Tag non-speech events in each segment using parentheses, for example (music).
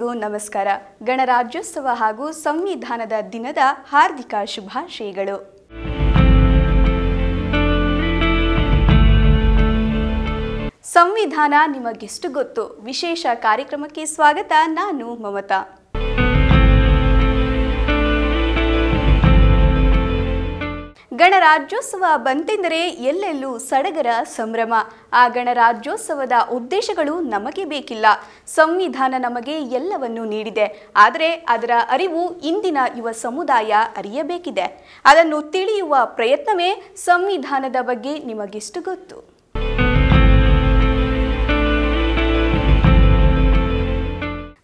ಎಲ್ಲರಿಗೂ ನಮಸ್ಕಾರ. ಗಣರಾಜ್ಯೋತ್ಸವ ಹಾಗೂ ಸಂವಿಧಾನದ ದಿನದ ಹಾರ್ದಿಕ ಶುಭಾಶಯಗಳು. ಸಂವಿಧಾನ ನಿಮಗೆಷ್ಟು ಗೊತ್ತು? ವಿಶೇಷ ಕಾರ್ಯಕ್ರಮಕ್ಕೆ ಸ್ವಾಗತ. ನಾನು ಮಮತಾ. ಗಣರಾಜ್ಯೋತ್ಸವ ಬಂತೆಂದರೆ ಎಲ್ಲೆಲ್ಲೂ ಸಡಗರ ಸಂಭ್ರಮ. ಆ ಗಣರಾಜ್ಯೋತ್ಸವದ ಉದ್ದೇಶಗಳು ನಮಗೆ ಬೇಕಿಲ್ಲ. ಸಂವಿಧಾನ ನಮಗೆ ಎಲ್ಲವನ್ನೂ ನೀಡಿದೆ. ಆದರೆ ಅದರ ಅರಿವು ಇಂದಿನ ಯುವ ಸಮುದಾಯ ಅರಿಯಬೇಕಿದೆ. ಅದನ್ನು ತಿಳಿಯುವ ಪ್ರಯತ್ನವೇ ಸಂವಿಧಾನದ ಬಗ್ಗೆ ನಿಮಗಿಷ್ಟು ಗೊತ್ತು.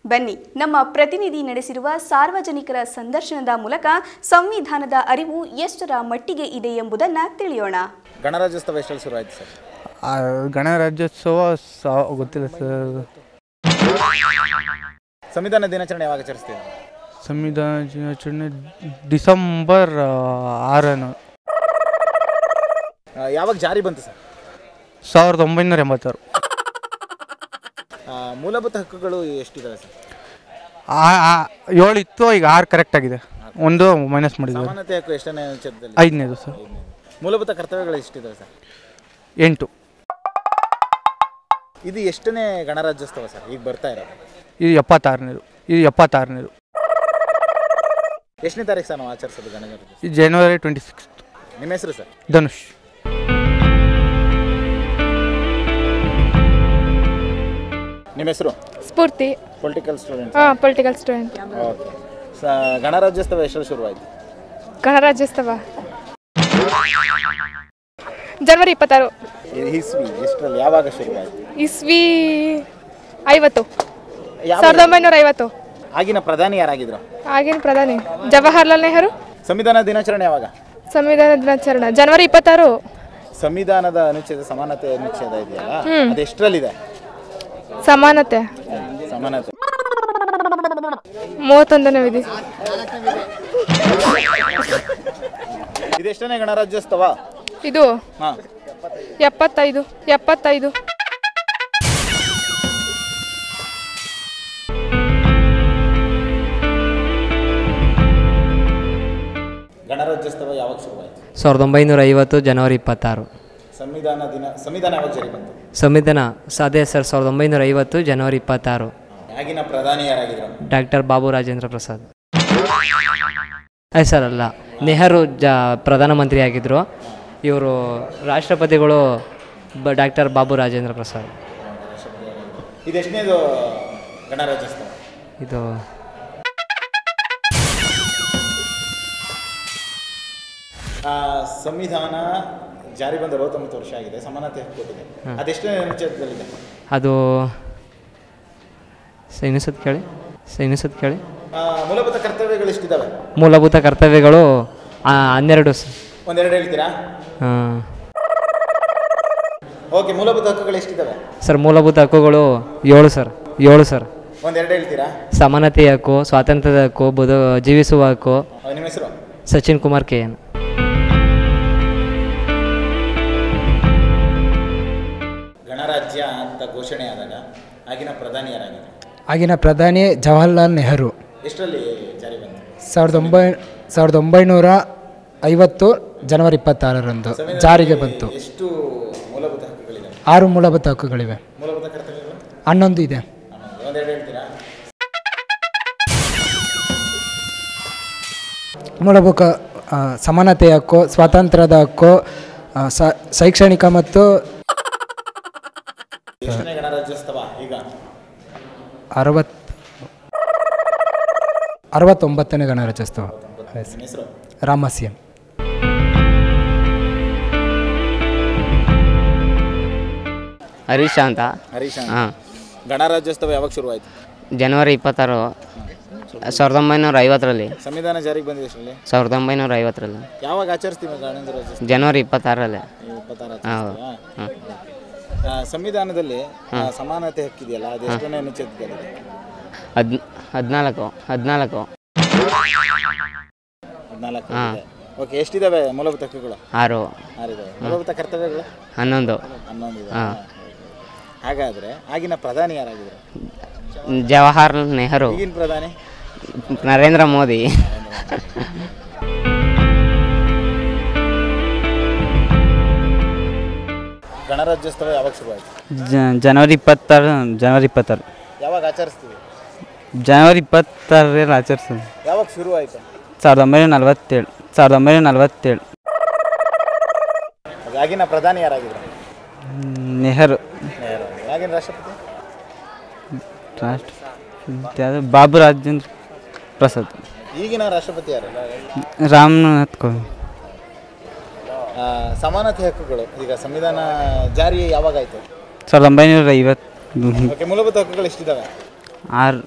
ಬನ್ನಿ ನಮ್ಮ ಪ್ರತಿನಿಧಿ ನಡೆಸಿರುವ ಸಾರ್ವಜನಿಕರ ಸಂದರ್ಶನದ ಮೂಲಕ ಸಂವಿಧಾನದ ಅರಿವು ಎಷ್ಟರ ಮಟ್ಟಿಗೆ ಇದೆ ಎಂಬುದನ್ನು ತಿಳಿಯೋಣ. ಗಣರಾಜ್ಯೋತ್ಸವ ಎಷ್ಟರಲ್ಲಿ ಶುರು ಆಯ್ತು ಸರ್? ಆ, ಗಣರಾಜ್ಯೋತ್ಸವ ಗೊತ್ತಿಲ್ಲ ಸರ್. ಸಂವಿಧಾನ ದಿನಾಚರಣೆ ಯಾವಾಗ ಆಚರಿಸ್ತೀವಿ ಸಂವಿಧಾನ ದಿನಾಚರಣೆ ಡಿಸೆಂಬರ್ ಆರನ್ನು. ಆರನು ಯಾವಾಗ ಜಾರಿ ಬಂತು ಸರ್? ಸಾವಿರದ ಒಂಬೈನೂರ ಎಂಬತ್ತಾರು. ಮೂಲಭೂತ ಹಕ್ಕುಗಳು ಎಷ್ಟಿದಾವೆ ಸರ್? ಇತ್ತು ಈಗ ಆರು ಕರೆಕ್ಟ್ ಆಗಿದೆ. ಒಂದು ಮೈನಸ್ ಸಮಾನತೆ ಹಕ್ಕು ಎಷ್ಟನೇ ಅನುಚ್ಛೇದದಲ್ಲಿ ಐದನೇದು ಸರ್. ಮೂಲಭೂತ ಕರ್ತವ್ಯಗಳು ಎಷ್ಟಿದಾವೆ ಸರ್? ಎಂಟು. ಇದು ಎಷ್ಟನೇ ಗಣರಾಜ್ಯೋತ್ಸವ ಸರ್? ಈಗ ಬರ್ತಾ ಇರೋದು. ಇದು ಎಪ್ಪತ್ತಾರನೇದು. ಇದು ಎಪ್ಪತ್ತಾರನೇದು. ಎಷ್ಟನೇ ತಾರೀಕು ಸರ್ ನಾವು ಆಚರಿಸೋದು ಗಣರಾಜ್ಯೋತ್ಸವ? ಇದು ಜನವರಿ ಟ್ವೆಂಟಿ ಸಿಕ್ಸ್ ನಿಮ್ಮ ಹೆಸರು ಸರ್? ಧನುಷ್. ನಿಮ್ಮ ಹೆಸರು? ಸ್ಫೂರ್ತಿ. ಪೊಲಿಟಿಕಲ್ ಸ್ಟೂಡೆಂಟ್ ಹಾಂ ಪೊಲಿಟಿಕಲ್ ಸ್ಟೂಡೆಂಟ್ ಓಕೆ ಗಣರಾಜ್ಯೋತ್ಸವ ಎಷ್ಟು ಶುರುವಾಯಿತು? ಗಣರಾಜ್ಯೋತ್ಸವ. ಜನವರಿ ಇಪ್ಪತ್ತಾರು. ಇಸ್ವಿ ಎಷ್ಟರಲ್ಲಿ ಯಾವಾಗ ಶುರುವಾಯಿತು? ಇಸ್ವಿ ಐವತ್ತು. ಸಾವಿರದ ಒಂಬೈನೂರ ಐವತ್ತು ಆಗಿನ ಪ್ರಧಾನಿ ಯಾರಾಗಿದ್ರು? ಆಗಿನ ಪ್ರಧಾನಿ ಜವಾಹರ್ಲಾಲ್ ನೆಹರು. ಸಂವಿಧಾನ ದಿನಾಚರಣೆ ಯಾವಾಗ? ಸಂವಿಧಾನ ದಿನಾಚರಣೆ ಜನವರಿ ಇಪ್ಪತ್ತಾರು. ಸಂವಿಧಾನದ ಅನುಚ್ಛೇದ ಸಮಾನತೆ ಅನುಚ್ಛೇದ ಇದೆಯಲ್ಲ? ಅದು ಎಷ್ಟರಲ್ಲಿದೆ? ಸಮಾನತೆ. ಸಮಾನತೆ. ಮೂವತ್ತೊಂದನೇ ವಿಧಿ. ಇದೆಷ್ಟನೇ ಗಣರಾಜ್ಯೋತ್ಸವ? ಇದು. ಹಾ. ಎಪ್ಪತ್ತೈದು. ಎಪ್ಪತ್ತೈದು. ಗಣರಾಜ್ಯೋತ್ಸವ ಯಾವಾಗ ಶುರುವಾಯಿತು? ಸಾವಿರದ ಒಂಬೈನೂರ ಐವತ್ತು ಜನವರಿ ಇಪ್ಪತ್ತಾರು. ಸಂವಿಧಾನ ದಿನ ಸಂವಿಧಾನ ಯಾವಾಗ ಜಾರಿ ಬಂತು? ಸಂವಿಧಾನ ಸಾಧ್ಯ ಸರ್ ಸಾವಿರದ ಒಂಬೈನೂರ ಐವತ್ತು ಜನವರಿ ಇಪ್ಪತ್ತಾರು. ಆಗಿನ ಪ್ರಧಾನಿ ಡಾಕ್ಟರ್ ಬಾಬು ರಾಜೇಂದ್ರ ಪ್ರಸಾದ್. ಸರ್ ಅಲ್ಲ ನೆಹರು ಜ ಪ್ರಧಾನಮಂತ್ರಿ ಆಗಿದ್ದರು ಇವರು ರಾಷ್ಟ್ರಪತಿಗಳು ಬ ಡಾಕ್ಟರ್ ಬಾಬು ರಾಜೇಂದ್ರ ಪ್ರಸಾದ್. ಇದೆಷ್ಟನೇದು ಗಣರಾಜ್ಯೋತ್ಸವ? ಇದು ಸಂವಿಧಾನ ಜಾರಿ ಬಂದ ಅರವತ್ತೊಂಬತ್ತು ವರ್ಷ ಆಗಿದೆ ಸಮಾನತೆ ಹಕ್ಕು ಕೊಟ್ಟಿದೆ. ಅದೆಷ್ಟನೇ ಅನುಚ್ಛೇದದಲ್ಲಿದೆ ಅದು ಸೈನಿಸದ್ ಕೇಳಿ ಸೈನಿಸದ್ ಕೇಳಿ. ಮೂಲಭೂತ ಕರ್ತವ್ಯಗಳು ಎಷ್ಟಿದ್ದಾವೆ ಮೂಲಭೂತ ಕರ್ತವ್ಯಗಳು ಹನ್ನೆರಡು ಒಂದೆರಡು ಹೇಳ್ತೀರಾ? ಹಾಂ. ಓಕೆ ಮೂಲಭೂತ ಹಕ್ಕುಗಳು ಎಷ್ಟಿದ್ದಾವೆ ಸರ್ ಮೂಲಭೂತ ಹಕ್ಕುಗಳು ಏಳು ಸರ್ ಏಳು ಸರ್. ಒಂದೆರಡು ಹೇಳ್ತೀರಾ? ಸಮಾನತೆ ಹಕ್ಕು ಸ್ವಾತಂತ್ರ್ಯದ ಹಕ್ಕು ಬದು ಜೀವಿಸುವ ಹಕ್ಕು. ನಿಮ್ಮ ಹೆಸರು? Sachin Kumar K N. ಘೋಷಣೆ ಆದಾಗ ಆಗಿನ ಪ್ರಧಾನಿ ಯಾರಾಗಿದ್ರು ಆಗಿನ ಪ್ರಧಾನಿ ಜವಾಹರ್ಲಾಲ್ ನೆಹರು. ಎಷ್ಟರಲ್ಲಿ ಜಾರಿ ಬಂತು? ಸಾವಿರದ ಒಂಬೈ ಸಾವಿರದ ಒಂಬೈನೂರ ಐವತ್ತು ಜನವರಿ ಇಪ್ಪತ್ತಾರರಂದು ಜಾರಿಗೆ ಬಂತು. ಎಷ್ಟು ಮೂಲಭೂತ ಹಕ್ಕುಗಳಿವೆ ಆರು ಮೂಲಭೂತ ಹಕ್ಕುಗಳಿವೆ. ಮೂಲಭೂತ ಕರ್ತವ್ಯಗಳು? ಹನ್ನೊಂದು ಇದೆ. ಮೂಲಭೂತ ಸಮಾನತೆಯ ಹಕ್ಕು ಸ್ವಾತಂತ್ರ್ಯದ ಹಕ್ಕು ಶೈಕ್ಷಣಿಕ ಮತ್ತು ಎಷ್ಟನೇ ಗಣರಾಜ್ಯೋತ್ಸವ ಈಗ? ಅರವತ್ ಅರವತ್ತೊಂಬತ್ತನೇ ಗಣರಾಜ್ಯೋತ್ಸವ. ಹೆಸರು? ರಾಮಸ್ಯ ಹರೀಶ ಅಂತ. ಹರೀಶ್ ಹಾಂ. ಗಣರಾಜ್ಯೋತ್ಸವ ಯಾವಾಗ ಶುರುವಾಯಿತು? ಜನವರಿ ಇಪ್ಪತ್ತಾರು. ಸಾವಿರದ ಒಂಬೈನೂರ ಐವತ್ತರಲ್ಲಿ. ಸಂವಿಧಾನ ಜಾರಿಗೆ ಬಂದಿದೆ ಎಷ್ಟರಲ್ಲಿ ಸಾವಿರದ ಒಂಬೈನೂರ ಐವತ್ತರಲ್ಲಿ. ಯಾವಾಗ ಆಚರಿಸ್ತೀವಿ ಗಣರಾಜ್ಯೋತ್ಸವ? ಜನವರಿ ಇಪ್ಪತ್ತಾರಲ್ಲಿ? ಹಾಂ. ಆ, ಸಂವಿಧಾನದಲ್ಲಿ ಸಮಾನತೆ ಹಕ್ಕಿದೆಯಲ್ಲ ಅದು ಎಷ್ಟನೇ ಅನುಚ್ಛೇದದಲ್ಲಿದೆ ಹದ್ ಹದಿನಾಲ್ಕು ಹದಿನಾಲ್ಕು. ಹದಿನಾಲ್ಕು. ಓಕೆ ಎಷ್ಟಿದಾವೆ ಮೂಲಭೂತ ಹಕ್ಕುಗಳು? ಆರು. ಆರಿದಾವೆ. ಮೂಲಭೂತ ಕರ್ತವ್ಯಗಳು? ಹನ್ನೊಂದು. ಹನ್ನೊಂದು ಇದೆ ಹಾಗಾದ್ರೆ ಆಗಿನ ಪ್ರಧಾನಿ ಯಾರಾಗಿದ್ರು? ಜವಾಹರ್ಲಾಲ್ ನೆಹರು. ಈಗಿನ ಪ್ರಧಾನಿ? ನರೇಂದ್ರ ಮೋದಿ. ಗಣರಾಜ್ಯೋತ್ಸವ ಯಾವಾಗ ಶುರುವಾಯಿತು? ಜನವರಿ ಇಪ್ಪತ್ತಾರು ಜನವರಿ ಇಪ್ಪತ್ತಾರು. ಯಾವಾಗ ಆಚರಿಸ್ತೀವಿ ಜನವರಿ ಇಪ್ಪತ್ತಾರಲ್ಲಿ ಆಚರಿಸ್ತೀವಿ ಯಾವಾಗ ಶುರುವಾಯಿತು? ಸಾವಿರದ ಒಂಬೈನೂರ ನಲವತ್ತೇಳು ಸಾವಿರದ ಒಂಬೈನೂರ ನಲವತ್ತೇಳು. ಆಗಿನ ಪ್ರಧಾನಿ ಯಾರಾಗಿದ್ರು? ನೆಹರು. ನೆಹರು. ಆಗಿನ ರಾಷ್ಟ್ರಪತಿ? ರಾಷ್ಟ್ರ ಯಾವುದು ಬಾಬು ರಾಜೇಂದ್ರ ಪ್ರಸಾದ್. ಈಗಿನ ರಾಷ್ಟ್ರಪತಿ ಯಾರು? ರಾಮನಾಥ್ ಕೋವಿಂದ್. ಸಮಾನತೆ ಹಕ್ಕುಗಳು. ಈಗ ಸಂವಿಧಾನ ಜಾರಿ ಯಾವಾಗ ಆಯಿತು ಸಾವಿರದ ಒಂಬೈನೂರ ಐವತ್ತು ಓಕೆ ಮೂಲಭೂತ ಹಕ್ಕುಗಳು ಎಷ್ಟಿದ್ದಾವೆ ಆರು.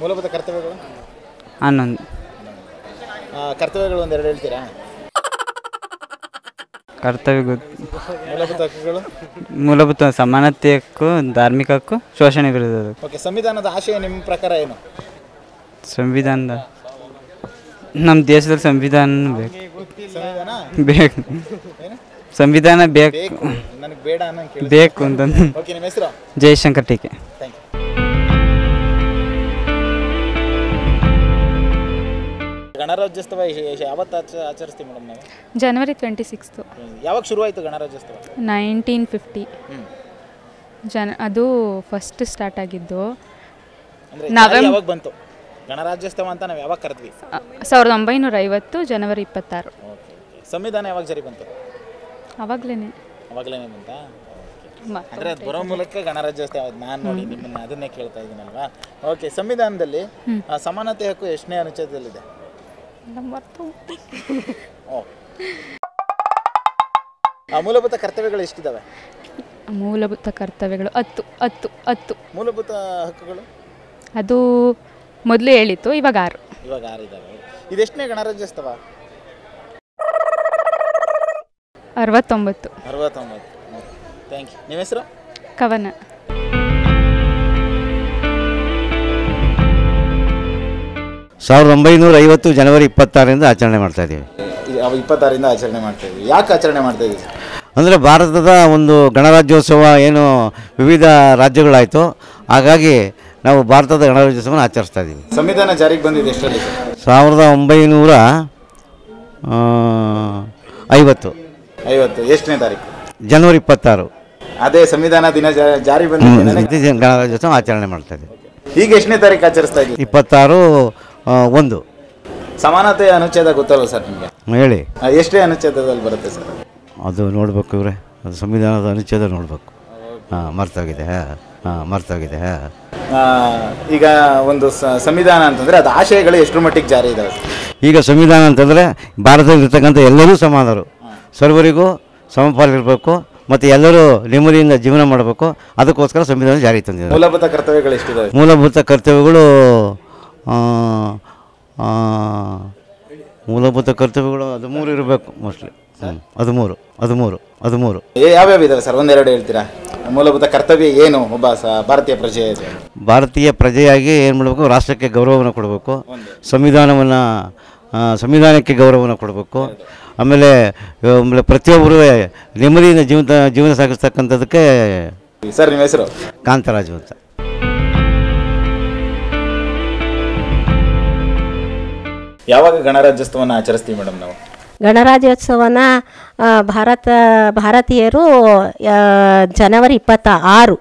ಮೂಲಭೂತ ಕರ್ತವ್ಯಗಳು? ಹನ್ನೊಂದು. ಕರ್ತವ್ಯಗಳು ಒಂದೆರಡು ಹೇಳ್ತೀರಾ? ಕರ್ತವ್ಯ ಮೂಲಭೂತ ಹಕ್ಕುಗಳು? ಮೂಲಭೂತ ಸಮಾನತೆ ಹಕ್ಕು ಧಾರ್ಮಿಕ ಹಕ್ಕು ಶೋಷಣೆ ವಿರುದ್ಧ ಓಕೆ ಸಂವಿಧಾನದ ಆಶಯ ನಿಮ್ಮ ಪ್ರಕಾರ ಏನು? ಸಂವಿಧಾನದ ನಮ್ಮ ದೇಶದಲ್ಲಿ ಸಂವಿಧಾನ ಬೇಕು. ಸಂವಿಧಾನ ಬೇಕು. ಸಂವಿಧಾನ ಬೇಕು. ಬೇಕು ನನಗೆ ಬೇಡ ಅನ್ನೋ ಬೇಕು ಅಂತಂದು ಓಕೆ ನಿಮ್ಮ ಹೆಸರು ಜಯಶಂಕರ್ ಟೀಕೆ ಥ್ಯಾಂಕ್ ಯು ಗಣರಾಜ್ಯೋತ್ಸವ ಯಾವತ್ತು ಆಚ ಆಚರಿಸ್ತೀವಿ ಮೇಡಮ್ ನಾವು? ಜನವರಿ ಟ್ವೆಂಟಿ ಸಿಕ್ಸ್ತು ಯಾವಾಗ ಶುರುವಾಯಿತು ಗಣರಾಜ್ಯೋತ್ಸವ? ನೈನ್ಟೀನ್ ಫಿಫ್ಟಿ ಜನ ಅದು ಫಸ್ಟ್ ಸ್ಟಾರ್ಟ್ ಆಗಿದ್ದು ನವೆಂಬರ್ ಯಾವಾಗ ಬಂತು? ಗಣರಾಜ್ಯೋತ್ಸವ ಅಂತ ನಾವು ಯಾವಾಗ ಕರೆದ್ವಿ? ಸಾವಿರದ ಒಂಬೈನೂರ ಐವತ್ತು ಜನವರಿ ಇಪ್ಪತ್ತಾರು. ಸಂವಿಧಾನ ಯಾವಾಗ ಜಾರಿ ಬಂತು? ಅವಾಗಲೇ ಅವಾಗಲೇ ಬಂತಾ? ಅಂದ್ರೆ ಅದು ಬರೋ ಮೂಲಕ ಗಣರಾಜ್ಯೋತ್ಸವ ನಾನು ನೋಡಿ ನಿಮ್ಮನ್ನ ಅದನ್ನೇ ಕೇಳ್ತಾ ಇದ್ದೀನಲ್ವಾ? ಓಕೆ ಸಂವಿಧಾನದಲ್ಲಿ ಸಮಾನತೆ ಹಕ್ಕು ಎಷ್ಟನೇ ಅನುಚ್ಛೇದದಲ್ಲಿದೆ? ಓ. ಮೂಲಭೂತ ಕರ್ತವ್ಯಗಳು ಎಷ್ಟಿದಾವೆ? ಮೂಲಭೂತ ಕರ್ತವ್ಯಗಳು ಹತ್ತು ಹತ್ತು ಹತ್ತು. ಮೂಲಭೂತ ಹಕ್ಕುಗಳು? ಅದು ಮೊದಲು ಹೇಳಿತ್ತು ಇವಾಗ ಆರು. ಇವಾಗ ಆರಿದ್ದಾವೆ ಇದೆಷ್ಟನೇ ಗಣರಾಜ್ಯೋತ್ಸವ? ಅರವತ್ತೊಂಬತ್ತು. ಅರವತ್ತೊಂಬತ್ತು. ಥ್ಯಾಂಕ್ ಯು ನಿಮ್ಮ ಹೆಸರು? ಕವನ. ಸಾವಿರದ ಒಂಬೈನೂರ ಐವತ್ತು ಜನವರಿ ಇಪ್ಪತ್ತಾರರಿಂದ ಆಚರಣೆ ಮಾಡ್ತಾ ಇದ್ದೀವಿ. ಇಪ್ಪತ್ತಾರರಿಂದ ಆಚರಣೆ ಮಾಡ್ತಾ ಇದ್ದೀವಿ. ಯಾಕೆ ಆಚರಣೆ ಮಾಡ್ತಾ ಇದ್ದೀವಿ ಅಂದರೆ ಭಾರತದ ಒಂದು ಗಣರಾಜ್ಯೋತ್ಸವ ಏನು ವಿವಿಧ ರಾಜ್ಯಗಳಾಯಿತು. ಹಾಗಾಗಿ ನಾವು ಭಾರತದ ಗಣರಾಜ್ಯೋತ್ಸವನ ಆಚರಿಸ್ತಾ ಇದ್ದೀವಿ. ಸಂವಿಧಾನ ಜಾರಿಗೆ ಬಂದಿದೆ ಎಷ್ಟರಲ್ಲಿ? ಸಾವಿರದ ಒಂಬೈನೂರ ಐವತ್ತು. ಐವತ್ತು. ಎಷ್ಟನೇ ತಾರೀಕು? ಜನವರಿ ಇಪ್ಪತ್ತಾರು. ಅದೇ ಸಂವಿಧಾನ ದಿನ ಜಾರಿ ಬಂದಿದೆ. ಗಣರಾಜ್ಯೋತ್ಸವ ಆಚರಣೆ ಮಾಡ್ತಾ ಇದ್ದೀವಿ. ಈಗ ಎಷ್ಟನೇ ತಾರೀಕು ಆಚರಿಸ್ತಾ ಇದ್ದೀವಿ ಇಪ್ಪತ್ತಾರು ಒಂದು. ಸಮಾನತೆ ಅನುಚ್ಛೇದ ಗೊತ್ತಲ್ಲ ಸರ್ ನಿಮಗೆ? ಹೇಳಿ. ಎಷ್ಟೇ ಅನುಚ್ಛೇದದಲ್ಲಿ ಬರುತ್ತೆ ಸರ್? ಅದು ನೋಡಬೇಕು ಇವರೇ. ಅದು ಸಂವಿಧಾನದ ಅನುಚ್ಛೇದ ನೋಡಬೇಕು. ಹಾಂ ಮರ್ತೋಗಿದೆ ಹಾಂ ಮರ್ತೋಗಿದೆ ಈಗ ಒಂದು ಸಂವಿಧಾನ ಅಂತಂದರೆ ಅದು ಆಶಯಗಳು ಎಷ್ಟರ ಮಟ್ಟಿಗೆ ಜಾರಿ ಇದಾವೆ? ಈಗ ಸಂವಿಧಾನ ಅಂತಂದರೆ ಭಾರತದಲ್ಲಿರ್ತಕ್ಕಂಥ ಎಲ್ಲರೂ ಸಮಾನರು. ಸರ್ವರಿಗೂ ಸಮಪಾಲಿರಬೇಕು ಮತ್ತು ಎಲ್ಲರೂ ನೆಮ್ಮದಿಯಿಂದ ಜೀವನ ಮಾಡಬೇಕು. ಅದಕ್ಕೋಸ್ಕರ ಸಂವಿಧಾನ ಜಾರಿ ತಂದಿದೆ ಮೂಲಭೂತ ಕರ್ತವ್ಯಗಳು ಎಷ್ಟಿದೆ ಮೂಲಭೂತ ಕರ್ತವ್ಯಗಳು ಮೂಲಭೂತ ಕರ್ತವ್ಯಗಳು ಅದು ಮೂರು ಇರಬೇಕು ಮೋಸ್ಟ್ಲಿ. ಹ್ಞೂ ಅದು ಮೂರು ಅದು ಮೂರು ಅದು ಮೂರು. ಏ- ಯಾವ್ಯಾವ ಇದಾವೆ ಸರ್? ಒಂದೆರಡು ಹೇಳ್ತೀರಾ? ಮೂಲಭೂತ ಕರ್ತವ್ಯ ಏನು ಒಬ್ಬ ಸ ಭಾರತೀಯ ಪ್ರಜೆ ಭಾರತೀಯ ಪ್ರಜೆಯಾಗಿ ಏನು ಮಾಡಬೇಕು? ರಾಷ್ಟ್ರಕ್ಕೆ ಗೌರವವನ್ನು ಕೊಡಬೇಕು. ಸಂವಿಧಾನವನ್ನು ಸಂವಿಧಾನಕ್ಕೆ ಗೌರವವನ್ನು ಕೊಡಬೇಕು. ಆಮೇಲೆ ಆಮೇಲೆ ಪ್ರತಿಯೊಬ್ಬರು ನೆಮ್ಮದಿಯಿಂದ ಜೀವನ ಜೀವನ ಸಾಗಿಸ್ತಕ್ಕಂಥದ್ದಕ್ಕೆ ಸರ್ ನಿಮ್ಮ ಹೆಸರು? ಕಾಂತರಾಜು ಅಂತ. ಯಾವಾಗ ಗಣರಾಜ್ಯೋತ್ಸವವನ್ನು ಆಚರಿಸ್ತೀವಿ ಮೇಡಮ್ ನಾವು? ಗಣರಾಜ್ಯೋತ್ಸವನ ಭಾರತ ಭಾರತೀಯರು ಜನವರಿ ಇಪ್ಪತ್ತ ಆರು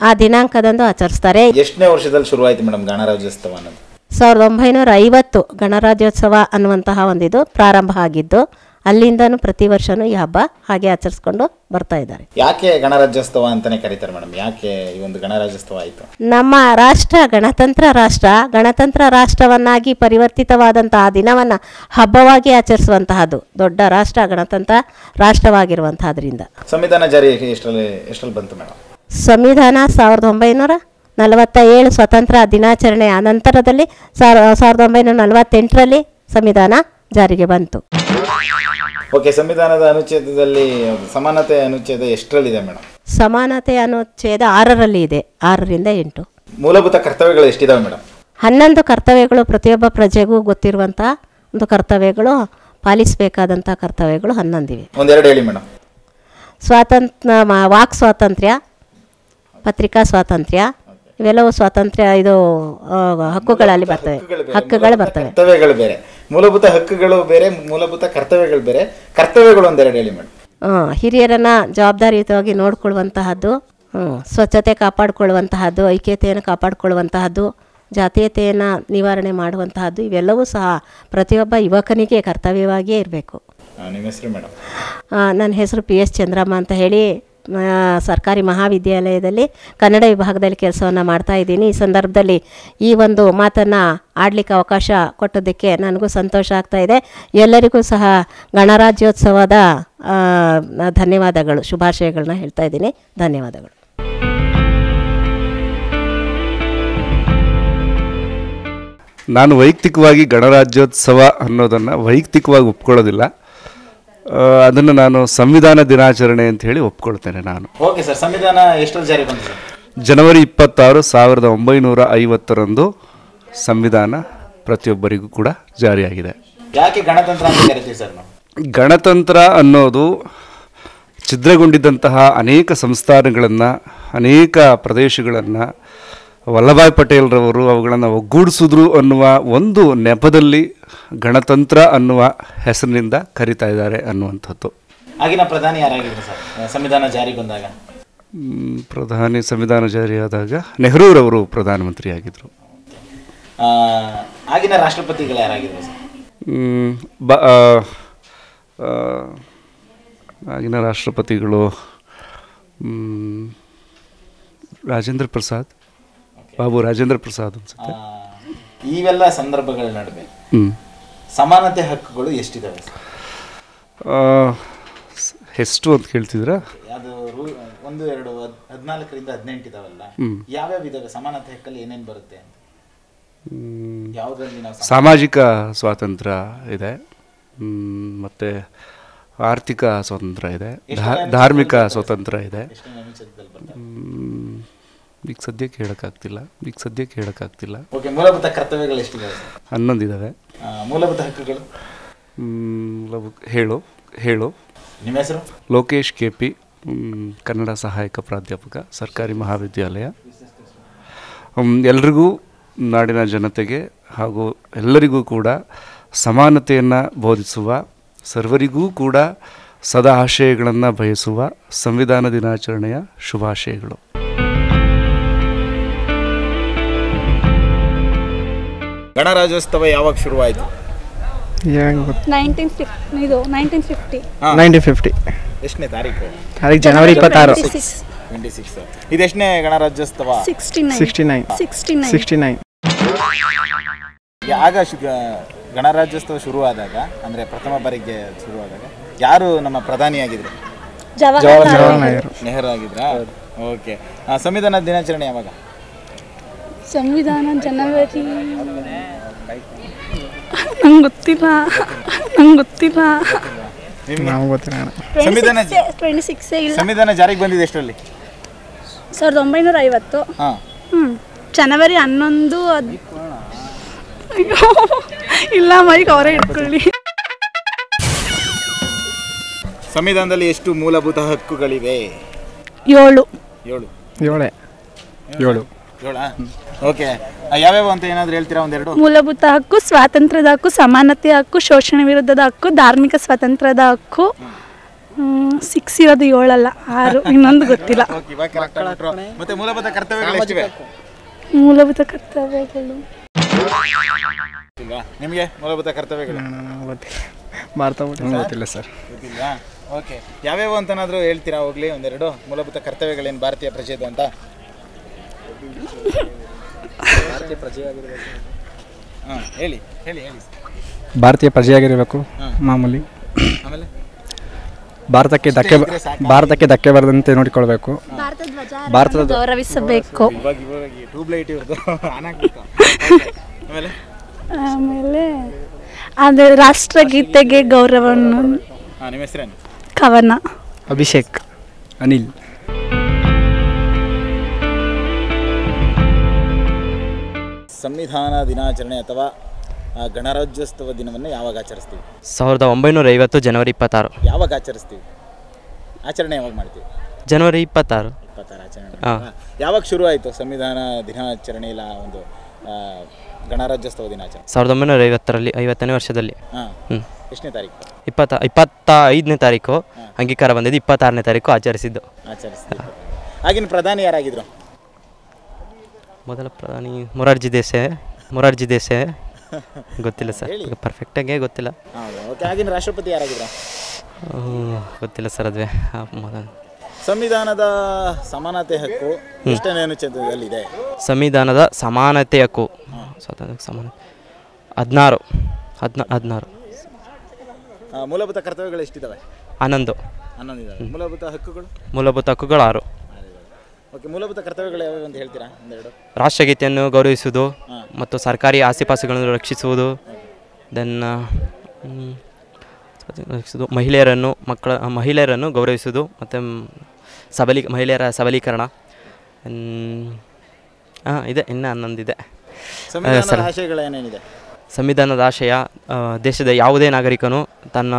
ಆ ದಿನಾಂಕದಂದು ಆಚರಿಸ್ತಾರೆ. ಎಷ್ಟನೇ ವರ್ಷದಲ್ಲಿ ಶುರುವಾಯಿತು ಮೇಡಮ್ ಗಣರಾಜ್ಯೋತ್ಸವ ಅನ್ನೋದು? ಸಾವಿರದ ಒಂಬೈನೂರ ಐವತ್ತು ಗಣರಾಜ್ಯೋತ್ಸವ ಅನ್ನುವಂತಹ ಒಂದಿದು ಪ್ರಾರಂಭ ಆಗಿದ್ದು ಅಲ್ಲಿಂದನೂ ಪ್ರತಿ ವರ್ಷವೂ ಈ ಹಬ್ಬ ಹಾಗೆ ಆಚರಿಸ್ಕೊಂಡು ಬರ್ತಾ ಇದ್ದಾರೆ. ಯಾಕೆ ಗಣರಾಜ್ಯೋತ್ಸವ ಅಂತಾನೆ ಕರೀತಾರೆ ಮೇಡಮ್? ಯಾಕೆ ಈ ಒಂದು ಗಣರಾಜ್ಯೋತ್ಸವ ಆಯಿತು? ನಮ್ಮ ರಾಷ್ಟ್ರ ಗಣತಂತ್ರ ರಾಷ್ಟ್ರ ಗಣತಂತ್ರ ರಾಷ್ಟ್ರವನ್ನಾಗಿ ಪರಿವರ್ತಿತವಾದಂತಹ ದಿನವನ್ನು ಹಬ್ಬವಾಗಿ ಆಚರಿಸುವಂತಹದ್ದು ದೊಡ್ಡ ರಾಷ್ಟ್ರ ಗಣತಂತ್ರ ರಾಷ್ಟ್ರವಾಗಿರುವಂತಹದ್ರಿಂದ ಸಂವಿಧಾನ ಜಾರಿ ಎಷ್ಟರಲ್ಲಿ ಎಷ್ಟರಲ್ಲಿ ಬಂತು ಮೇಡಮ್? ಸಂವಿಧಾನ ಸಾವಿರದ ಒಂಬೈನೂರ ನಲವತ್ತ ಏಳು ಸ್ವತಂತ್ರ ದಿನಾಚರಣೆ ಅನಂತರದಲ್ಲಿ ಸಾವಿರ ಸಾವಿರದ ಒಂಬೈನೂರ ನಲವತ್ತೆಂಟರಲ್ಲಿ ಸಂವಿಧಾನ ಜಾರಿಗೆ ಬಂತು. ಓಕೆ ಸಂವಿಧಾನದ ಅನುಚ್ಛೇದದಲ್ಲಿ ಸಮಾನತೆ ಅನುಚ್ಛೇದ ಎಷ್ಟರಲ್ಲಿದೆ ಮೇಡಮ್ ಸಮಾನತೆ ಅನುಚ್ಛೇದ ಆರರಲ್ಲಿ ಇದೆ ಆರರಿಂದ ಎಂಟು. ಮೂಲಭೂತ ಕರ್ತವ್ಯಗಳು ಎಷ್ಟಿದಾವೆ ಮೇಡಮ್ ಹನ್ನೊಂದು ಕರ್ತವ್ಯಗಳು ಪ್ರತಿಯೊಬ್ಬ ಪ್ರಜೆಗೂ ಗೊತ್ತಿರುವಂಥ ಒಂದು ಕರ್ತವ್ಯಗಳು ಪಾಲಿಸಬೇಕಾದಂಥ ಕರ್ತವ್ಯಗಳು ಹನ್ನೊಂದಿವೆ. ಒಂದೆರಡು ಹೇಳಿ ಮೇಡಮ್ ಸ್ವಾತಂತ್ರ್ಯ ವಾಕ್ ಸ್ವಾತಂತ್ರ್ಯ ಪತ್ರಿಕಾ ಸ್ವಾತಂತ್ರ್ಯ ಇವೆಲ್ಲವೂ ಸ್ವಾತಂತ್ರ್ಯ ಇದು ಹಕ್ಕುಗಳಲ್ಲಿ ಬರ್ತವೆ. ಹಕ್ಕುಗಳು ಬರ್ತವೆ. ಕರ್ತವ್ಯಗಳು ಬೇರೆ. ಮೂಲಭೂತ ಹಕ್ಕುಗಳು ಬೇರೆ ಮೂಲಭೂತ ಕರ್ತವ್ಯಗಳು ಬೇರೆ. ಕರ್ತವ್ಯಗಳು ಒಂದೆರಡು ಹೇಳಿ ಮೇಡಮ್. ಆ, ಹಿರಿಯರನ್ನು ಜವಾಬ್ದಾರಿಯುತವಾಗಿ ನೋಡಿಕೊಳ್ಳುವಂತಹದ್ದು ಸ್ವಚ್ಛತೆ ಕಾಪಾಡಿಕೊಳ್ಳುವಂತಹದ್ದು ಐಕ್ಯತೆಯನ್ನು ಕಾಪಾಡಿಕೊಳ್ಳುವಂತಹದ್ದು ಜಾತೀಯತೆಯನ್ನು ನಿವಾರಣೆ ಮಾಡುವಂತಹದ್ದು ಇವೆಲ್ಲವೂ ಸಹ ಪ್ರತಿಯೊಬ್ಬ ಯುವಕನಿಗೆ ಕರ್ತವ್ಯವಾಗಿಯೇ ಇರಬೇಕು. ನಿಮ್ಮ ಹೆಸರು ಮೇಡಮ್? ನನ್ನ ಹೆಸರು ಪಿ ಎಸ್ ಚಂದ್ರಮ್ಮ ಅಂತ ಹೇಳಿ ಸರ್ಕಾರಿ ಮಹಾವಿದ್ಯಾಲಯದಲ್ಲಿ ಕನ್ನಡ ವಿಭಾಗದಲ್ಲಿ ಕೆಲಸವನ್ನು ಮಾಡ್ತಾ ಇದ್ದೀನಿ. ಈ ಸಂದರ್ಭದಲ್ಲಿ ಈ ಒಂದು ಮಾತನ್ನು ಆಡಲಿಕ್ಕೆ ಅವಕಾಶ ಕೊಟ್ಟಿದ್ದಕ್ಕೆ ನನಗೂ ಸಂತೋಷ ಆಗ್ತಾ ಇದೆ. ಎಲ್ಲರಿಗೂ ಸಹ ಗಣರಾಜ್ಯೋತ್ಸವದ ಧನ್ಯವಾದಗಳು, ಶುಭಾಶಯಗಳನ್ನ ಹೇಳ್ತಾ ಇದ್ದೀನಿ. ಧನ್ಯವಾದಗಳು. ನಾನು ವೈಯಕ್ತಿಕವಾಗಿ ಗಣರಾಜ್ಯೋತ್ಸವ ಅನ್ನೋದನ್ನು ವೈಯಕ್ತಿಕವಾಗಿ ಒಪ್ಕೊಳ್ಳೋದಿಲ್ಲ. ಅದನ್ನು ನಾನು ಸಂವಿಧಾನ ದಿನಾಚರಣೆ ಅಂತ ಹೇಳಿ ಒಪ್ಕೊಳ್ತೇನೆ ನಾನು. ಓಕೆ ಸರ್ ಸಂವಿಧಾನ ಜಾರಿ ಬಂತು ಜನವರಿ ಇಪ್ಪತ್ತಾರು ಸಾವಿರದ ಒಂಬೈನೂರ ಐವತ್ತರಂದು ಸಂವಿಧಾನ ಪ್ರತಿಯೊಬ್ಬರಿಗೂ ಕೂಡ ಜಾರಿಯಾಗಿದೆ. ಯಾಕೆ ಗಣತಂತ್ರ ಅಂತ ಕರಿತೀವಿ ಸರ್ ನಾವು? ಗಣತಂತ್ರ ಅನ್ನೋದು ಛಿದ್ರಗೊಂಡಿದ್ದಂತಹ ಅನೇಕ ಸಂಸ್ಥಾನಗಳನ್ನು ಅನೇಕ ಪ್ರದೇಶಗಳನ್ನು ವಲ್ಲಭಾಯ್ ಪಟೇಲ್ರವರು ಅವುಗಳನ್ನು ಒಗ್ಗೂಡಿಸಿದ್ರು ಅನ್ನುವ ಒಂದು ನೆಪದಲ್ಲಿ ಗಣತಂತ್ರ ಅನ್ನುವ ಹೆಸರಿನಿಂದ ಕರಿತಾ ಇದ್ದಾರೆ ಅನ್ನುವಂಥದ್ದು. ಆಗಿನ ಪ್ರಧಾನಿ ಯಾರಾಗಿದ್ದರು ಸರ್? ಸಂವಿಧಾನ ಜಾರಿ ಬಂದಾಗ. ಪ್ರಧಾನಿ ಸಂವಿಧಾನ ಜಾರಿಯಾದಾಗ ನೆಹರೂರವರು ಪ್ರಧಾನಮಂತ್ರಿಯಾಗಿದ್ದರು ಆಗಿನ ರಾಷ್ಟ್ರಪತಿಗಳು ಯಾರಾಗಿದ್ದರು ಸರ್? ಬ ಆಗಿನ ರಾಷ್ಟ್ರಪತಿಗಳು ರಾಜೇಂದ್ರ ಪ್ರಸಾದ್ ಬಾಬು ರಾಜೇಂದ್ರ ಪ್ರಸಾದ್ ಅನ್ಸುತ್ತೆ. ಇವೆಲ್ಲ ಸಂದರ್ಭಗಳ ನಡುವೆ. ಸಮಾನತೆ ಹಕ್ಕುಗಳು ಎಷ್ಟಿದಾವೆ? ಎಷ್ಟು ಅಂತ ಕೇಳ್ತಿದ್ರ ಅದು ಒಂದು ಎರಡು ಹದಿನಾಲ್ಕರಿಂದ ಹದಿನೆಂಟು ಇದಾವಲ್ಲ. ಯಾವ್ಯಾವ ಇದಾವೆ? ಸಮಾನತೆ ಹಕ್ಕಲ್ಲಿ ಏನೇನು ಬರುತ್ತೆ ಯಾವುದರಲ್ಲಿ ನಾವು ಸಾಮಾಜಿಕ ಸ್ವಾತಂತ್ರ್ಯ ಇದೆ. ಮತ್ತೆ ಆರ್ಥಿಕ ಸ್ವಾತಂತ್ರ್ಯ ಇದೆ. ಧಾರ್ಮಿಕ ಸ್ವಾತಂತ್ರ್ಯ ಇದೆ. ಈಗ ಸದ್ಯಕ್ಕೆ ಹೇಳೋಕ್ಕಾಗ್ತಿಲ್ಲ. ಈಗ ಸದ್ಯಕ್ಕೆ ಹೇಳೋಕ್ಕಾಗ್ತಿಲ್ಲ. ಓಕೆ ಮೂಲಭೂತ ಕರ್ತವ್ಯಗಳು ಎಷ್ಟಿದೆ? ಹನ್ನೊಂದು ಆ, ಮೂಲಭೂತ ಹಕ್ಕುಗಳು? ಹೇಳು ಹೇಳು. ನಿಮ್ಮ ಹೆಸರು? ಲೋಕೇಶ್ ಕೆ ಪಿ ಕನ್ನಡ ಸಹಾಯಕ ಪ್ರಾಧ್ಯಾಪಕ ಸರ್ಕಾರಿ ಮಹಾವಿದ್ಯಾಲಯ. ಎಲ್ರಿಗೂ ನಾಡಿನ ಜನತೆಗೆ ಹಾಗೂ ಎಲ್ಲರಿಗೂ ಕೂಡ ಸಮಾನತೆಯನ್ನು ಬೋಧಿಸುವ ಸರ್ವರಿಗೂ ಕೂಡ ಸದಾ ಆಶಯಗಳನ್ನು ಬಯಸುವ ಸಂವಿಧಾನ ದಿನಾಚರಣೆಯ ಶುಭಾಶಯಗಳು. ಗಣರಾಜ್ಯೋತ್ಸವ ಯಾವಾಗ ಶುರುವಾಯಿತು? ನೈನ್ಟೀನ್ ಇದು ನೈನ್ಟೀನ್ ಫಿಫ್ಟಿ. Nineteen fifty. ಎಷ್ಟನೇ ತಾರೀಕು? ಅದಕ್ಕೆ ಜನವರಿ ಇಪ್ಪತ್ತಾರು. Twenty six. ಇದು ಎಷ್ಟನೇ ಗಣರಾಜ್ಯೋತ್ಸವ? Sixty nine. Sixty nine. Sixty sixty nine. ಆಗ ಶು- ಗಣರಾಜ್ಯೋತ್ಸವ ಶುರುವಾದಾಗ ಅಂದ್ರೆ ಪ್ರಥಮ ಬಾರಿಗೆ ಶುರುವಾದಾಗ ಯಾರು ನಮ್ಮ ಪ್ರಧಾನಿಯಾಗಿದ್ರು? ಜವಾಹರ್ಲಾಲ್ ನೆಹರು. ನೆಹರು. ಆಗಿದ್ರಾ? ಓಕೆ. ಸಂವಿಧಾನ ದಿನಾಚರಣೆ ಯಾವಾಗ? ಸಂವಿಧಾನ ಜನವರಿ. ನಂಗೆ ಗೊತ್ತಿಲ್ಲ. ನಂಗೆ ಗೊತ್ತಿಲ್ಲ? ನಾವು ಗೊತ್ತಿಲ್ಲ ಸಂವಿಧಾನ ಟ್ವೆಂಟಿ ಸಿಕ್ಸೇ ಇಲ್ಲ. ಸಂವಿಧಾನ ಜಾರಿಗೆ ಬಂದಿದೆ ಎಷ್ಟರಲ್ಲಿ? ಸಾವಿರದ ಒಂಬೈನೂರ ಐವತ್ತು. ಹ್ಞೂ ಜನವರಿ ಹನ್ನೊಂದು ಅದ್ ಅಯ್ಯೋ. ಇಲ್ಲ ಮೈಕ್ ಅವರೇ ಇಟ್ಕೊಳ್ಳಿ ಸಂವಿಧಾನದಲ್ಲಿ ಎಷ್ಟು ಮೂಲಭೂತ ಹಕ್ಕುಗಳಿವೆ? ಏಳು. ಏಳೆ. ಏಳು. ಏಳಾ. ಓಕೆ ಯಾವ್ಯಾವ ಅಂತ ಏನಾದ್ರು ಹೇಳ್ತೀರಾ ಒಂದೆರಡು? ಮೂಲಭೂತ ಹಕ್ಕು ಸ್ವಾತಂತ್ರ್ಯದ ಹಕ್ಕು ಸಮಾನತೆ ಹಕ್ಕು ಶೋಷಣೆ ವಿರುದ್ಧದ ಹಕ್ಕು ಧಾರ್ಮಿಕ ಸ್ವಾತಂತ್ರ್ಯದ ಹಕ್ಕು. ಸಿಕ್ಸ್ ಇರೋದು ಏಳಲ್ಲ ಆರು ಇನ್ನೊಂದು ಗೊತ್ತಿಲ್ಲ. ಮತ್ತೆ ಮೂಲಭೂತ ಕರ್ತವ್ಯಗಳು ಮೂಲಭೂತ ಕರ್ತವ್ಯಗಳು. ನಿಮಗೆ ಮೂಲಭೂತ ಕರ್ತವ್ಯಗಳು? ಗೊತ್ತಿಲ್ಲ. ಸರ್. ಓಕೆ ಯಾವ್ಯಾವ ಅಂತನಾದ್ರೂ ಹೇಳ್ತೀರಾ ಹೋಗ್ಲಿ ಒಂದೆರಡು? ಮೂಲಭೂತ ಕರ್ತವ್ಯಗಳೇನು ಭಾರತೀಯ ಪ್ರಜೆದು ಅಂತ? ಹೇಳಿ ಹೇಳಿ ಹೇಳಿ. ಭಾರತೀಯ ಪ್ರಜೆಯಾಗಿರಬೇಕು ಮಾಮೂಲಿ. ಆಮೇಲೆ? ಭಾರತಕ್ಕೆ ಧಕ್ಕೆ ಭಾರತಕ್ಕೆ ಧಕ್ಕೆ ಬರದಂತೆ ನೋಡಿಕೊಳ್ಬೇಕು. ಭಾರತದ ಗೌರವಿಸಬೇಕು. (laughs) ಆಮೇಲೆ? ಆಮೇಲೆ ರಾಷ್ಟ್ರ ರಾಷ್ಟ್ರಗೀತೆಗೆ ಗೌರವವನ್ನು ಕವನ. ಅಭಿಷೇಕ್ ಅನಿಲ್. ಸಂವಿಧಾನ ದಿನಾಚರಣೆ ಅಥವಾ ಗಣರಾಜ್ಯೋತ್ಸವ ದಿನವನ್ನು ಯಾವಾಗ ಆಚರಿಸ್ತೀವಿ? ಸಾವಿರದ ಒಂಬೈನೂರ ಐವತ್ತು ಜನವರಿ ಇಪ್ಪತ್ತಾರು. ಯಾವಾಗ ಆಚರಿಸ್ತೀವಿ? ಆಚರಣೆ ಯಾವಾಗ ಮಾಡ್ತೀವಿ? ಜನವರಿ ಇಪ್ಪತ್ತಾರು. ಇಪ್ಪತ್ತಾರು ಆಚರಣೆ? ಯಾವಾಗ ಶುರು ಆಯಿತು ಸಂವಿಧಾನ ದಿನಾಚರಣೆ ಇಲ್ಲ ಒಂದು ಗಣರಾಜ್ಯೋತ್ಸವ ದಿನಾಚರಣೆ? ಸಾವಿರದ ಒಂಬೈನೂರ ಐವತ್ತರಲ್ಲಿ ಐವತ್ತನೇ ವರ್ಷದಲ್ಲಿ. ಹಾಂ. ಎಷ್ಟನೇ ತಾರೀಕು? ಇಪ್ಪತ್ತ ಇಪ್ಪತ್ತ ಐದನೇ ತಾರೀಕು. ಅಂಗೀಕಾರ ಬಂದಿದ್ದು ಇಪ್ಪತ್ತಾರನೇ ತಾರೀಕು ಆಚರಿಸಿದ್ದು. ಆಚರಿಸಿದ್ದು ಆಗಿನ ಪ್ರಧಾನಿ ಯಾರಾಗಿದ್ರು? ಮೊದಲ ಪ್ರಧಾನಿ ಮೊರಾರ್ಜಿ ದೇಸಾಯಿ ಮೊರಾರ್ಜಿ ದೇಸಾಯಿ ಗೊತ್ತಿಲ್ಲ ಸರ್ ಪರ್ಫೆಕ್ಟಾಗೇ ಗೊತ್ತಿಲ್ಲ. ಓಕೆ ಆಗಿನ ರಾಷ್ಟ್ರಪತಿ ಯಾರಾಗಿದ್ರ? ಗೊತ್ತಿಲ್ಲ ಸರ್ ಅದುವೆ. ಮೊದಲ. ಸಂವಿಧಾನದ ಸಮಾನತೆ ಹಕ್ಕು ಎಷ್ಟನೇ ಅನುಚ್ಛೇದದಲ್ಲಿದೆ ಸಂವಿಧಾನದ ಸಮಾನತೆ ಹಕ್ಕು. ಸ್ವಾತಂತ್ರ್ಯ ಸಮಾನ ಹದಿನಾರು. ಹದಿನಾ ಹದಿನಾರು. ಮೂಲಭೂತ ಕರ್ತವ್ಯಗಳು ಎಷ್ಟಿದ್ದಾವೆ ಹನ್ನೊಂದು. ಹನ್ನೊಂದು ಮೂಲಭೂತ ಹಕ್ಕುಗಳು? ಮೂಲಭೂತ ಹಕ್ಕುಗಳು ಆರು. ಓಕೆ ಮೂಲಭೂತ ಕರ್ತವ್ಯಗಳು ಯಾವ್ಯಾವ ಅಂತ ಹೇಳ್ತೀರಾ? ಒಂದೆರಡು ರಾಷ್ಟ್ರಗೀತೆಯನ್ನು ಗೌರವಿಸುವುದು ಮತ್ತು ಸರ್ಕಾರಿ ಆಸ್ತಿಪಾಸುಗಳನ್ನು ರಕ್ಷಿಸುವುದು. ದೆನ್ ರಕ್ಷಿಸುವುದು. ಮಹಿಳೆಯರನ್ನು ಮಕ್ಕಳ ಮಹಿಳೆಯರನ್ನು ಗೌರವಿಸುವುದು ಮತ್ತು ಸಬಲಿ ಮಹಿಳೆಯರ ಸಬಲೀಕರಣ. ಹಾಂ ಇದೆ. ಇನ್ನು ಹನ್ನೊಂದಿದೆ. ಸಂವಿಧಾನದ ಆಶಯ ದೇಶದ ಯಾವುದೇ ನಾಗರಿಕನು ತನ್ನ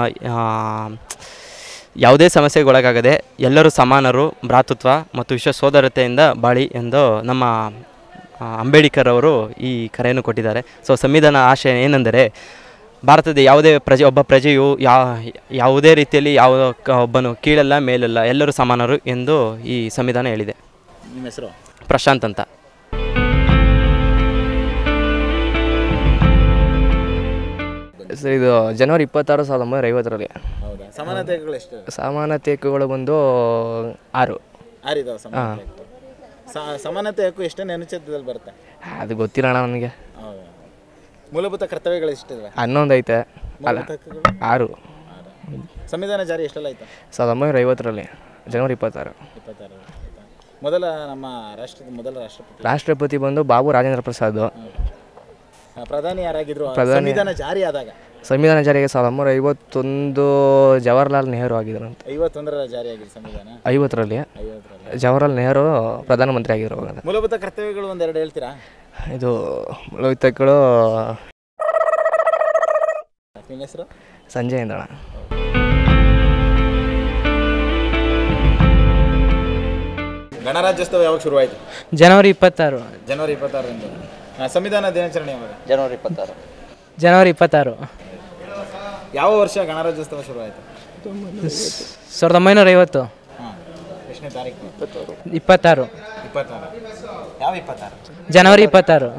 ಯಾವುದೇ ಸಮಸ್ಯೆಗೆ ಒಳಗಾಗದೆ ಎಲ್ಲರೂ ಸಮಾನರು ಭ್ರಾತೃತ್ವ ಮತ್ತು ವಿಶ್ವ ಸೋದರತೆಯಿಂದ ಬಾಳಿ ಎಂದು ನಮ್ಮ ಅಂಬೇಡ್ಕರ್ ಅವರು ಈ ಕರೆಯನ್ನು ಕೊಟ್ಟಿದ್ದಾರೆ. ಸೊ ಸಂವಿಧಾನ ಆಶಯ ಏನೆಂದರೆ ಭಾರತದ ಯಾವುದೇ ಪ್ರಜೆ ಒಬ್ಬ ಪ್ರಜೆಯು ಯಾ ಯಾವುದೇ ರೀತಿಯಲ್ಲಿ ಯಾವ ಕ- ಒಬ್ಬನು ಕೀಳಲ್ಲ ಮೇಲಲ್ಲ ಎಲ್ಲರೂ ಸಮಾನರು ಎಂದು ಈ ಸಂವಿಧಾನ ಹೇಳಿದೆ. ನಿಮ್ಮ ಹೆಸರು? ಪ್ರಶಾಂತ್ ಅಂತ. ಸರ್ ಇದು ಜನವರಿ ಇಪ್ಪತ್ತಾರು ಸಾವಿರದ ಒಂಬೈನೂರ ಐವತ್ತರಲ್ಲಿ ಹೌದಾ ಸಮಾನತೆ ಹಕ್ಕುಗಳು ಎಷ್ಟು? ಸಮಾನತೆ ಹಕ್ಕುಗಳು ಬಂದು ಆರು. ಆರಿದಾವೆ ಸಮಾನತೆ ಹಕ್ಕು ಸ- ಸಮಾನತೆ ಹಕ್ಕು ಎಷ್ಟನೇ ಅನುಚ್ಛೇದದಲ್ಲಿ ಬರುತ್ತೆ? ಅದು ಗೊತ್ತಿಲ್ಲ ಅಣ್ಣ ನನಗೆ. ಹೌದಾ? ಮೂಲಭೂತ ಕರ್ತವ್ಯಗಳು ಎಷ್ಟಿವೆ ಹನ್ನೊಂದು ಐತೆ. ಅಲ್ಲ ಮೂಲಭೂತ ಹಕ್ಕುಗಳು? ಆರು. ಸಂವಿಧಾನ ಜಾರಿ ಎಷ್ಟೆಲ್ಲ ಆಯ್ತು? ಸಾವಿರದ ಒಂಬೈನೂರ ಐವತ್ತರಲ್ಲಿ ಜನವರಿ ಇಪ್ಪತ್ತಾರು. ಇಪ್ಪತ್ತಾರು? ಮೊದಲ ನಮ್ಮ ರಾಷ್ಟ್ರದ ಮೊದಲ ರಾಷ್ಟ್ರಪತಿ? ರಾಷ್ಟ್ರಪತಿ ಬಂದು ಬಾಬು ರಾಜೇಂದ್ರ ಪ್ರಸಾದ್. ಪ್ರಧಾನಿ ಯಾರಾಗಿದ್ರು ಸಂವಿಧಾನ ಜಾರಿ ಆದಾಗ? ಸಂವಿಧಾನ ಜಾರಿಗೆ ಸಾವಿರದ ಒಂಬೈನೂರ ಐವತ್ತೊಂದು ಜವಾಹರ್ಲಾಲ್ ನೆಹರು ಆಗಿದ್ರು ಅಂತ ಐವತ್ತೊಂದರ ಜಾರಿ ಆಗಿದೆ ಸಂವಿಧಾನ? ಐವತ್ತರಲ್ಲಿ. ಜವಾಹರಲಾಲ್ ನೆಹರು ಪ್ರಧಾನಮಂತ್ರಿ ಆಗಿದ್ರು. ಮೂಲಭೂತ ಕರ್ತವ್ಯಗಳು ಒಂದೆರಡು ಹೇಳ್ತೀರಾ? ಇದು ಮೂಲಭೂತಗಳು ನಿಮ್ಮ ಹೆಸರು? ಸಂಜಯ್ ಇಂದ್ರಣ ಗಣರಾಜ್ಯೋತ್ಸವ ಯಾವಾಗ ಶುರುವಾಯಿತು? ಜನವರಿ ಇಪ್ಪತ್ತಾರು. ಜನವರಿ ಇಪ್ಪತ್ತಾರರಿಂದ. ಸಂವಿಧಾನ ದಿನಾಚರಣೆ ಯಾವಾಗ? ಜನವರಿ ಇಪ್ಪತ್ತಾರು. ಜನವರಿ ಇಪ್ಪತ್ತಾರು. ಯಾವ ವರ್ಷ ಗಣರಾಜ್ಯೋತ್ಸವ ಶುರುವಾಯಿತು ಸಾವಿರದ ಒಂಬೈನೂರ ಐವತ್ತು. ಹಾಂ ಎಷ್ಟನೇ ತಾರೀಕು? ಇಪ್ಪತ್ತಾರು. ಇಪ್ಪತ್ತಾರು. ಯಾವ ಇಪ್ಪತ್ತಾರು? ಜನವರಿ ಇಪ್ಪತ್ತಾರು.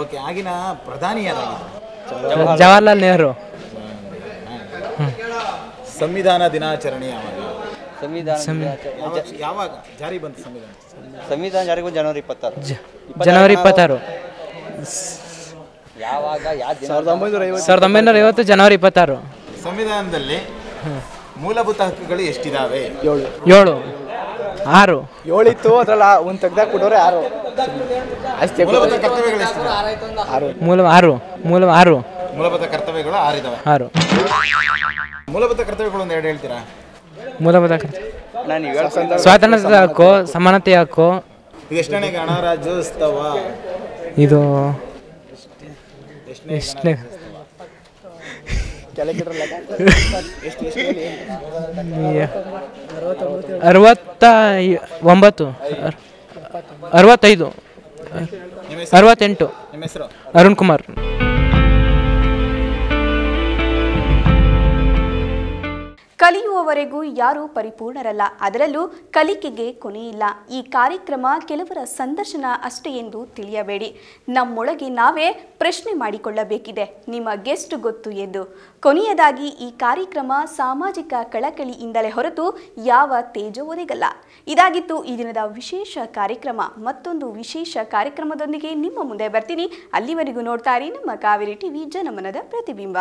ಓಕೆ ಆಗಿನ ಪ್ರಧಾನಿ ಯಾರಾಗಿದ್ರು ಜವಾಹರ್ಲಾಲ್ ನೆಹರು. ಸಂವಿಧಾನ ದಿನಾಚರಣೆ ಯಾವಾಗ? ಸಂವಿಧಾನ ಯಾವಾಗ- ಯಾವಾಗ ಜಾರಿ ಬಂತು ಸಂವಿಧಾನ? ಸಂವಿಧಾನ ಜಾರಿಗೆ ಬಂದು ಜನವರಿ ಇಪ್ಪತ್ತಾರು. ಜನವರಿ ಇಪ್ಪತ್ತಾರು. ಯಾವಾಗ ಯಾವ ದಿನ? ಸಾವಿರದ ಒಂಬೈನೂರ ಐವತ್ತು. ಜನವರಿ ಇಪ್ಪತ್ತಾರು. ಸಂವಿಧಾನದಲ್ಲಿ ಮೂಲಭೂತ ಹಕ್ಕುಗಳು ಎಷ್ಟಿದಾವೆ? ಏಳು. ಏಳು. ಆರು. ಏಳಿತ್ತು ಅದ್ರಲ್ಲಿ ಒಂದು ತೆಗ್ದಾಗ ಕೊಡೋರೆ ಆರು. ಅಷ್ಟೇ ಮೂಲಭೂತ ಕರ್ತವ್ಯಗಳು ಎಷ್ಟು ಆರು. ಮೂಲ ಆರು. ಮೂಲ ಆರು. ಮೂಲಭೂತ ಕರ್ತವ್ಯಗಳು ಆರಿದಾವೆ. ಆರು. ಮೂಲಭೂತ ಕರ್ತವ್ಯಗಳು ಒಂದು ಎರಡು ಹೇಳ್ತೀರಾ? ಮೂಲಭೂತ ಕರ್ತವ್ಯ. ಸ್ವಾತಂತ್ರ್ಯದ ಹಕ್ಕು ಸಮಾನತೆ ಹಕ್ಕು? ಎಷ್ಟನೇ ಗಣರಾಜ್ಯೋತ್ಸವ? ಇದು ಎಷ್ಟನೇ? ಅರವತ್ತ ಒಂಬತ್ತು. ಅರ್- ಅರವತ್ತೈದು. ಹೆಸರು? ಅರವತ್ತೆಂಟು. ಅರುಣ್ ಕುಮಾರ್. ಕಲಿಯುವವರೆಗೂ ಯಾರೂ ಪರಿಪೂರ್ಣರಲ್ಲ. ಅದರಲ್ಲೂ ಕಲಿಕೆಗೆ ಕೊನೆಯಿಲ್ಲ. ಈ ಕಾರ್ಯಕ್ರಮ ಕೆಲವರ ಸಂದರ್ಶನ ಅಷ್ಟೇ ಎಂದು ತಿಳಿಯಬೇಡಿ. ನಮ್ಮೊಳಗೆ ನಾವೇ ಪ್ರಶ್ನೆ ಮಾಡಿಕೊಳ್ಳಬೇಕಿದೆ. ನಿಮ್ಮ ಗೆಸ್ಟ್ ಗೊತ್ತು ಎಂದು. ಕೊನೆಯದಾಗಿ, ಈ ಕಾರ್ಯಕ್ರಮ ಸಾಮಾಜಿಕ ಕಳಕಳಿಯಿಂದಲೇ ಹೊರತು ಯಾವ ತೇಜ ಒದಗಲ್ಲ ಇದಾಗಿತ್ತು ಈ ದಿನದ ವಿಶೇಷ ಕಾರ್ಯಕ್ರಮ. ಮತ್ತೊಂದು ವಿಶೇಷ ಕಾರ್ಯಕ್ರಮದೊಂದಿಗೆ ನಿಮ್ಮ ಮುಂದೆ ಬರ್ತೀನಿ. ಅಲ್ಲಿವರೆಗೂ ನೋಡ್ತಾ ನಮ್ಮ ಕಾವೇರಿ ಟಿವಿ ಜನಮನದ ಪ್ರತಿಬಿಂಬ.